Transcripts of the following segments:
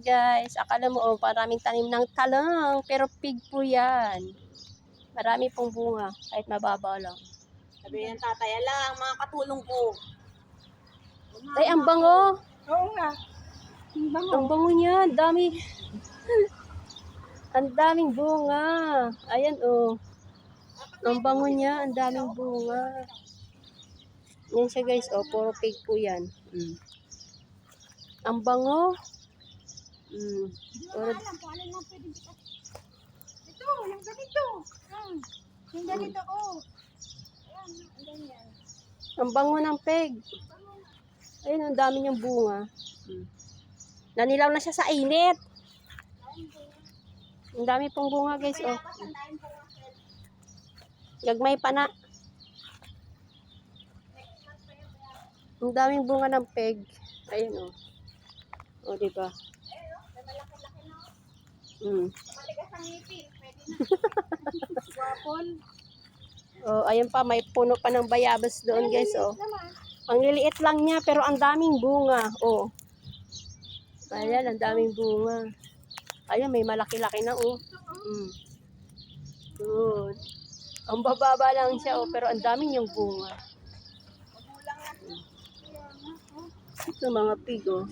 yan guys. Akala mo, oh, maraming tanim ng talong. Pero pig po yan. Marami pong bunga. Kahit mababa lang. Sabi ng tatay, ala, ang mga katulong ko. Ay, ang bango. Oo nga. Ang bango. Ang bango niya. Ang dami. ang daming bunga. Ayan, oh. Ang bango niya. Ang daming bunga. Yan siya guys. Oh, puro pig po yan. Mm. Ang bango. Mm. Puro, Alam alin lang pwede kita. Ito, yung ganito. Hmm. Yung ganito, oh. Ayan, ganyan. ang bango ng pig. Ayun, ang dami niyang bunga. Mm. Nanilaw na siya sa init. Ang dami pong bunga guys. Oh. Gagmay pa na. Ang daming bunga ng peg. Ayun oh. O, di ba? Mm. Oh, ayun pa, may puno pa ng bayabas doon, guys, oh. Ang liliit lang niya, pero ang daming bunga, oh. Ayan, ang daming bunga. Ayun, may malaki-laki na, oh. Mm. Good. Ang bababa lang siya, oh, pero ang daming yung bunga. Ito, mga pig, oh.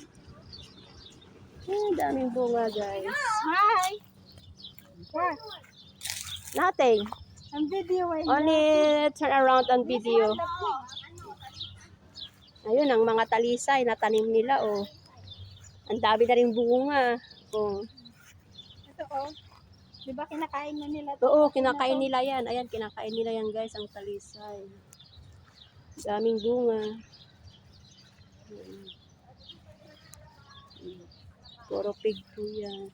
Ang daming bunga, guys. Hi! What? Nothing. Ang video ay Only turn around on video. Ayun, ang mga talisay na tanim nila, oh. Ang dami na rin bunga. Oh. Ito oh. Di ba kinakain na nila to? Oo, kinakain nila yan. Ayan, kinakain nila yan, guys, ang talisay. Daming bunga. Mm. Puro pig po yan.